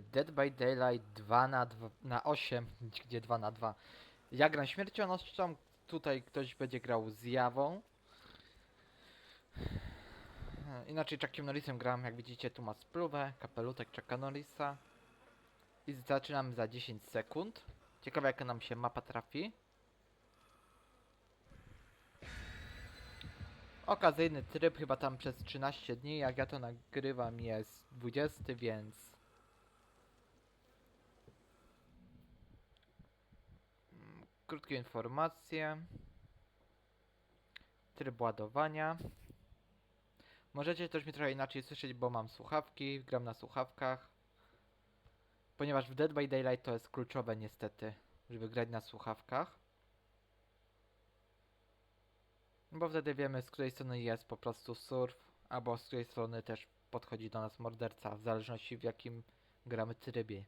Dead by Daylight 2 na, 2, na 8, gdzie 2 na 2. Ja gram śmiercionością, tutaj ktoś będzie grał z Jawą. E, Inaczej Chuckiem Norrisem gram, jak widzicie tu ma spluwę, kapelutek Chucka Norrisa. I zaczynamy za 10 sekund. Ciekawe jaka nam się mapa trafi. Okazyjny tryb chyba tam przez 13 dni, jak ja to nagrywam jest 20, więc... Krótkie informacje. Tryb ładowania. Możecie też mnie trochę inaczej słyszeć, bo mam słuchawki, gram na słuchawkach. Ponieważ w Dead by Daylight to jest kluczowe niestety, żeby grać na słuchawkach. Bo wtedy wiemy z której strony jest po prostu surf, albo z której strony też podchodzi do nas morderca, w zależności w jakim gramy trybie.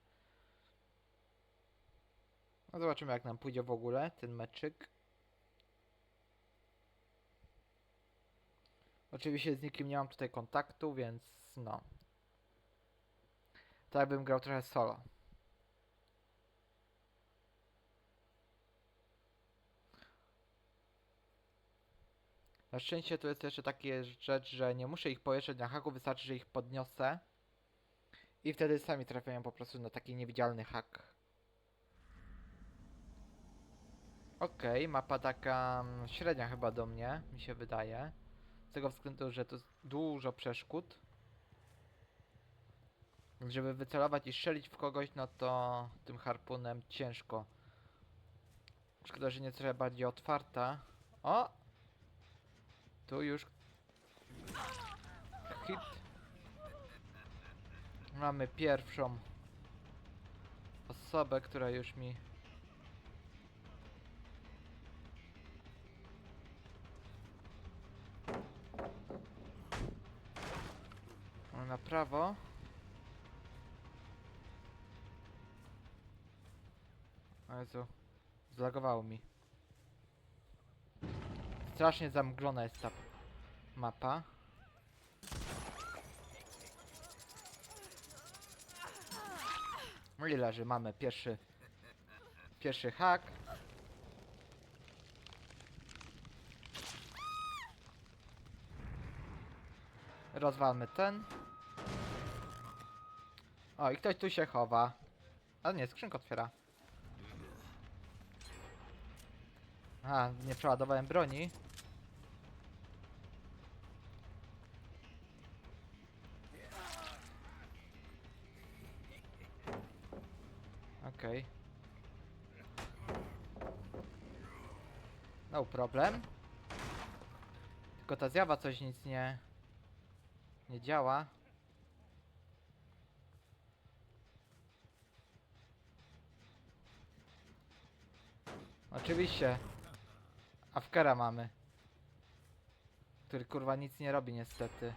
No zobaczymy jak nam pójdzie w ogóle ten meczyk. Oczywiście z nikim nie mam tutaj kontaktu, więc no. Tak jakbym grał trochę solo. Na szczęście tu jest jeszcze takie rzecz, że nie muszę ich pojeżdżać na haku, wystarczy, że ich podniosę. I wtedy sami trafiają po prostu na taki niewidzialny hak. Okej, mapa taka mm, średnia chyba do mnie, mi się wydaje. Z tego względu, że jest dużo przeszkód. Żeby wycelować i strzelić w kogoś, no to tym harpunem ciężko. Szkoda, że nie trochę bardziej otwarta. O! Tu już hit. Mamy pierwszą osobę, która już mi na prawo. O Jezu, zlagowało mi. Strasznie zamglona jest ta mapa. No i leży, mamy pierwszy pierwszy hak. Rozwalmy ten. O, i ktoś tu się chowa. A nie, skrzynkę otwiera. A, nie przeładowałem broni. Okej. No problem. Tylko ta zjawa coś nic nie... Nie działa. Oczywiście. Afkera mamy. Który kurwa nic nie robi niestety.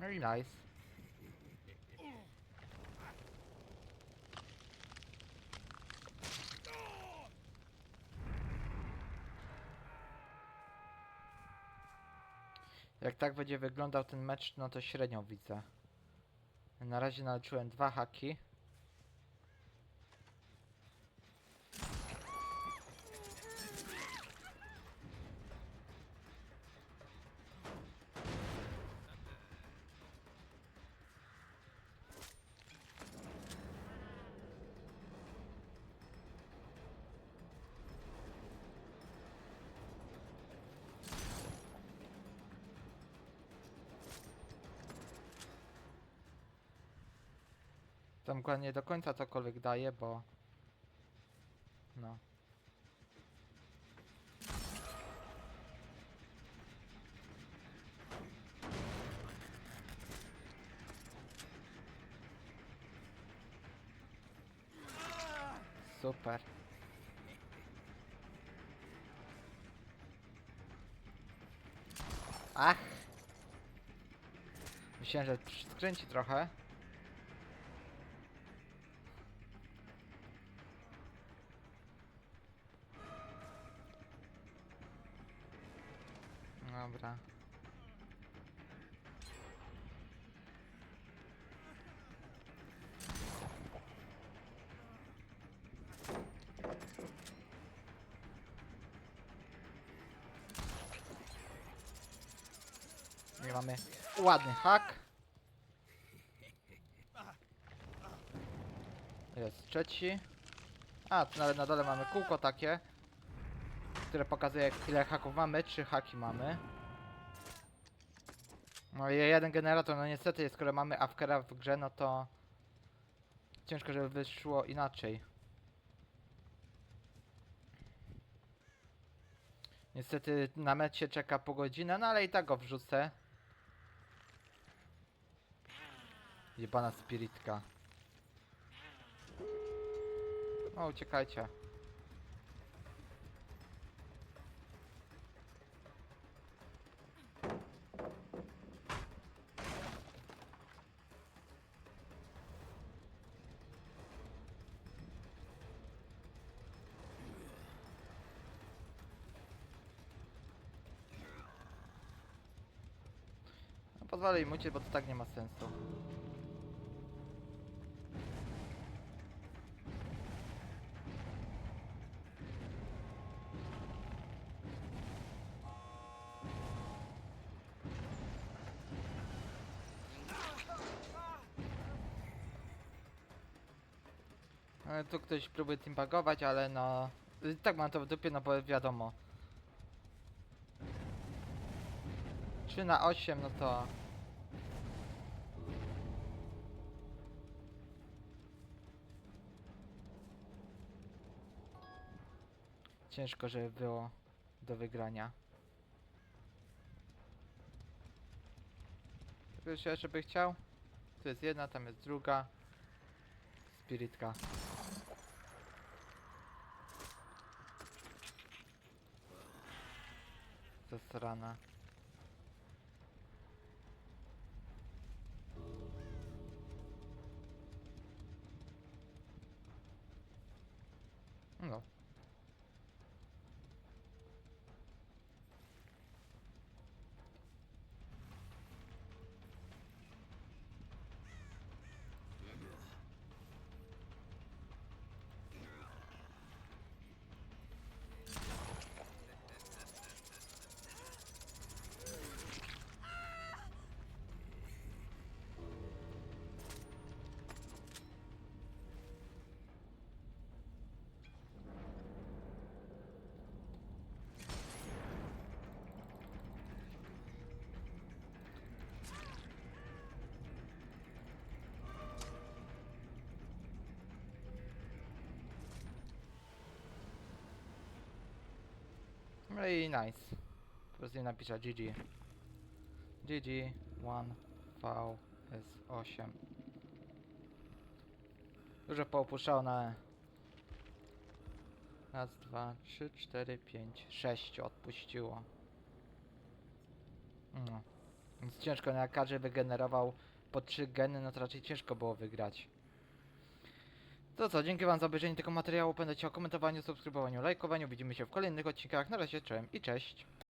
Very nice. Jak tak będzie wyglądał ten mecz, no to średnio widzę. Na razie naliczyłem dwa haki. Tam go nie do końca cokolwiek daje, bo... No. Super. Ach! Myślałem, że skręci trochę. Dobra. Nie mamy ładny hak. Jest trzeci. A, tu nawet na dole mamy kółko takie, które pokazuje ile haków mamy, trzy haki mamy. No i jeden generator, no niestety, skoro mamy Afkera w grze, no to ciężko, żeby wyszło inaczej. Niestety na mecie czeka po godzinę, no ale i tak go wrzucę. Jebana spiritka. O, uciekajcie. Uciec, bo to tak nie ma sensu. Tu ktoś próbuje teambagować, ale no... Tak mam to w dupie, no bo wiadomo. 3 na 8, no to... Ciężko, żeby było do wygrania. Ktoś jeszcze by chciał? Tu jest jedna, tam jest druga. Spiritka. Zasrana. No. No i nice. Po prostu napiszę GG. GG 1 VS8. Dużo poopuszczało na Raz, dwa, trzy, cztery, pięć, sześć odpuściło. No. Więc ciężko, no jak każdy wygenerował po trzy geny, no to raczej ciężko było wygrać. To co, dzięki wam za obejrzenie tego materiału. Pamiętajcie o komentowaniu, subskrybowaniu, lajkowaniu. Widzimy się w kolejnych odcinkach. Na razie, cześć i cześć.